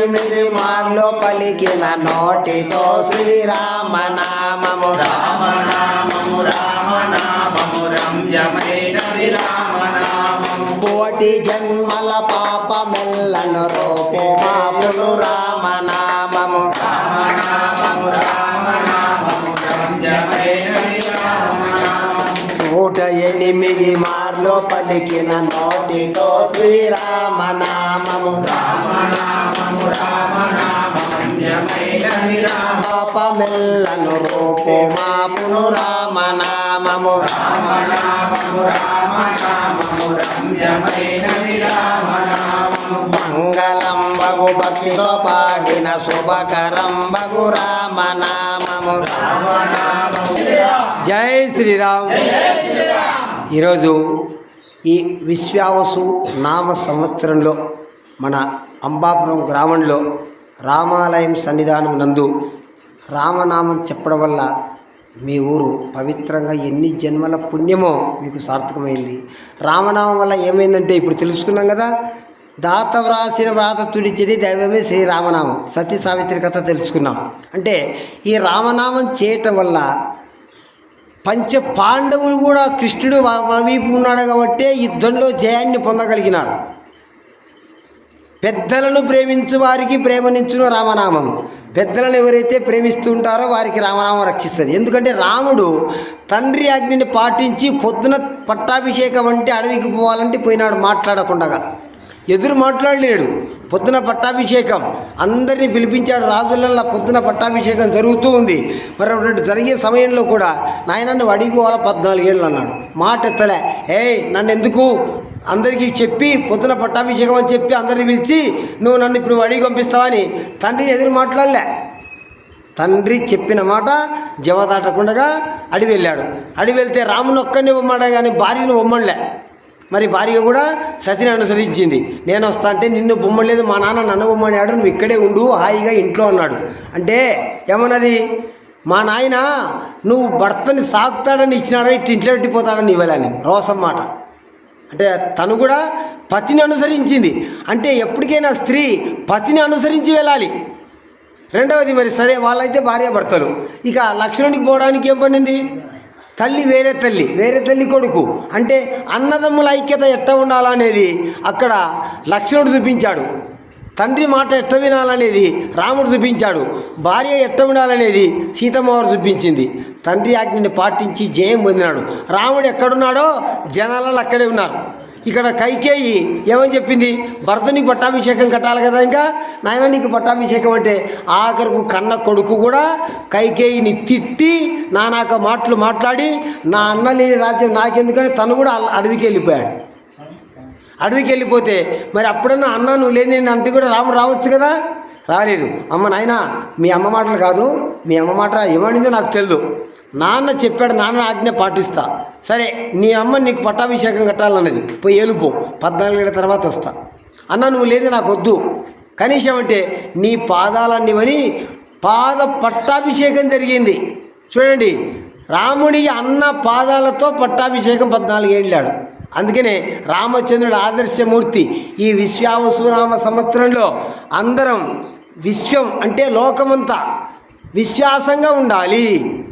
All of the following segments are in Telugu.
ఎనిమిది మార్లు పలికిన నోటితో శ్రీరామ నామము రామనామము రామనామము రమ్యమైనది రామనామము. కోటి జన్మల పాపమెల్లను రూపు మాపులు రామ నామము రామనామము రామనామము రమ్యమైనది రామనామము. నూట ఎనిమిది మార్లు పలికిన నోటితో శ్రీరామ నామము మెల్లను రూపు మాపును రామ నామము. రామనామము రామనామము రమ్యమైనది రామనామము మంగళం బగు భక్తితో పాడిన శుభకరం బగు రామ నామము. రామనామము జై శ్రీరామ్. ఈరోజు ఈ విశ్వావసు నామ సంవత్సరంలో మన అంబాపురం గ్రామంలో రామాలయం సన్నిధానం నందు రామనామం చెప్పడం వల్ల మీ ఊరు పవిత్రంగా ఎన్ని జన్మల పుణ్యమో మీకు సార్థకమైంది. రామనామం వల్ల ఏమైందంటే ఇప్పుడు తెలుసుకున్నాం కదా? దాత వ్రాసిన వ్రాత తుడిచిడి దైవమే శ్రీరామనామం సత్య సావిత్రి కథ తెలుసుకున్నాం. అంటే ఈ రామనామం చేయటం వల్ల పంచ పాండవులు కూడా కృష్ణుడు వీపు ఉన్నాడు కాబట్టి యుద్ధంలో జయాన్ని పొందగలిగినారు. పెద్దలను ప్రేమించు వారికి ప్రేమనించును రామనామం. పెద్దలను ఎవరైతే ప్రేమిస్తూ ఉంటారో వారికి రామనామం రక్షిస్తుంది. ఎందుకంటే రాముడు తండ్రి ఆజ్ఞని పాటించి పొద్దున పట్టాభిషేకం అంటే అడవికి పోవాలంటే పోయినాడు మాట్లాడకుండగా. ఎదురు మాట్లాడలేడు. పొద్దున పట్టాభిషేకం. అందరినీ పిలిపించాడు రాజులల్లా పొద్దున పట్టాభిషేకం జరుగుతూ ఉంది. మరి అటువంటి జరిగే సమయంలో కూడా నాయన నువ్వు అడిగి పోవాల పద్నాలుగేళ్ళు అన్నాడు. మాట ఎత్తలే ఏయ్ నన్ను ఎందుకు అందరికీ చెప్పి పొద్దున పట్టాభిషేకం అని చెప్పి అందరిని పిలిచి నువ్వు నన్ను ఇప్పుడు అడిగి పంపిస్తావని తండ్రిని ఎదురు మాట్లాడలే. తండ్రి చెప్పిన మాట జవదాటకుండగా అడి వెళ్ళాడు. అడివి వెళ్తే రాముని ఒక్కడిని ఉమ్మాడే కానీ భార్యను ఉమ్మడలే మరి భార్య కూడా సతిని అనుసరించింది. నేను వస్తా అంటే నిన్ను బొమ్మలేదు మా నాన్న నన్ను బొమ్మన్నాడు నువ్వు ఇక్కడే ఉండు హాయిగా ఇంట్లో అన్నాడు అంటే ఏమన్నది? మా నాయన నువ్వు భర్తని సాగుతాడని ఇచ్చినాడా ఇటు ఇంట్లో పెట్టిపోతాడని ఇవ్వాలని రోసం మాట. అంటే తను కూడా పతిని అనుసరించింది. అంటే ఎప్పటికైనా స్త్రీ పతిని అనుసరించి వెళ్ళాలి. రెండవది మరి సరే వాళ్ళైతే భార్యాభర్తలు. ఇక లక్ష్మణుడికి పోవడానికి ఏం పడింది తల్లి వేరే తల్లి వేరే తల్లి కొడుకు. అంటే అన్నదమ్ముల ఐక్యత ఎట్ట ఉండాలనేది అక్కడ లక్ష్మణుడు చూపించాడు. తండ్రి మాట ఎట్ట వినాలనేది రాముడు చూపించాడు. భార్య ఎట్ట ఉండాలనేది సీతమ్మవారు చూపించింది. తండ్రి ఆజ్ఞని పాటించి జయం పొందినాడు. రాముడు ఎక్కడున్నాడో జనాలలో అక్కడే ఉన్నారు. ఇక్కడ కైకేయి ఏమని చెప్పింది? భరతునికి పట్టాభిషేకం కట్టాలి కదా ఇంకా? నాయన నీకు పట్టాభిషేకం అంటే ఆఖరుకు కన్న కొడుకు కూడా కైకేయిని తిట్టి నానాక మాటలు మాట్లాడి నా అన్న లేని రాజ్యం నాకెందుకని తను కూడా అడవికి వెళ్ళిపోయాడు. అడవికి వెళ్ళిపోతే మరి అప్పుడన్నా అన్న నువ్వు లేని అంటే కూడా రాముడు రావచ్చు కదా? రాలేదు. అమ్మ నాయన మీ అమ్మ మాటలు కాదు. మీ అమ్మ మాట ఏమనిందో నాకు తెలియదు నాన్న చెప్పాడు నాన్న ఆజ్ఞ పాటిస్తా. సరే నీ అమ్మ నీకు పట్టాభిషేకం కట్టాలన్నది. పోయి ఏలుపో గంటల తర్వాత వస్తా. అన్న నువ్వు లేదు నాకు వద్దు కనీసం అంటే నీ పాదాలన్నీవని పాద పట్టాభిషేకం జరిగింది. చూడండి రాముడి అన్న పాదాలతో పట్టాభిషేకం పద్నాలుగేళ్ళాడు అందుకనే రామచంద్రుడు ఆదర్శమూర్తి ఈ విశ్వావసునామ సంవత్సరంలో అందరం విశ్వం అంటే లోకమంతా విశ్వాసంగా ఉండాలి.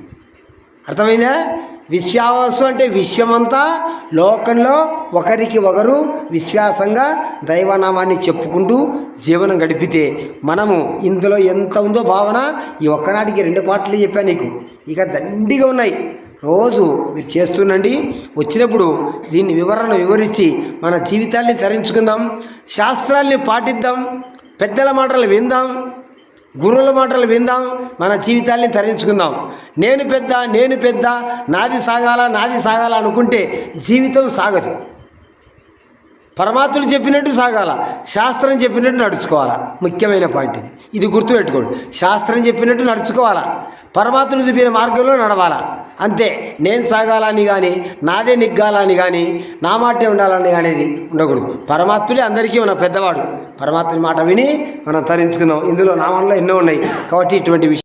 అర్థమైందా? విశ్వాసం అంటే విశ్వమంతా లోకంలో ఒకరికి ఒకరు విశ్వాసంగా దైవనామాన్ని చెప్పుకుంటూ జీవనం గడిపితే మనము ఇందులో ఎంత ఉందో భావన ఈ ఒక్కనాటికి రెండు పాటలు చెప్పాను నీకు. ఇక దండిగా ఉన్నాయి. రోజు మీరు చేస్తుండండి. వచ్చినప్పుడు దీన్ని వివరణ వివరించి మన జీవితాల్ని తరించుకుందాం శాస్త్రాల్ని పాటిద్దాం పెద్దల మాటలు విందాం గురువుల మాటలు విందాం మన జీవితాల్ని తరించుకుందాం. నేను పెద్ద నేను పెద్ద నాది సాగాల నాది సాగాల అనుకుంటే జీవితం సాగదు. పరమాత్ములు చెప్పినట్టు సాగాల శాస్త్రం చెప్పినట్టు నడుచుకోవాలా. ముఖ్యమైన పాయింట్ ఇది. ఇది గుర్తుపెట్టుకోండి. శాస్త్రం చెప్పినట్టు నడుచుకోవాలా. పరమాత్ములు చూపిన మార్గంలో నడవాలా. అంతే. నేను సాగాలని కానీ నాదే నిగ్గాలని కానీ నా మాటే ఉండాలని అనేది ఉండకూడదు. పరమాత్ములే అందరికీ మన పెద్దవాడు. పరమాత్ముని మాట విని మనం తరించుకుందాం. ఇందులో నామంలో ఎన్నో ఉన్నాయి. కాబట్టి ఇటువంటి విషయం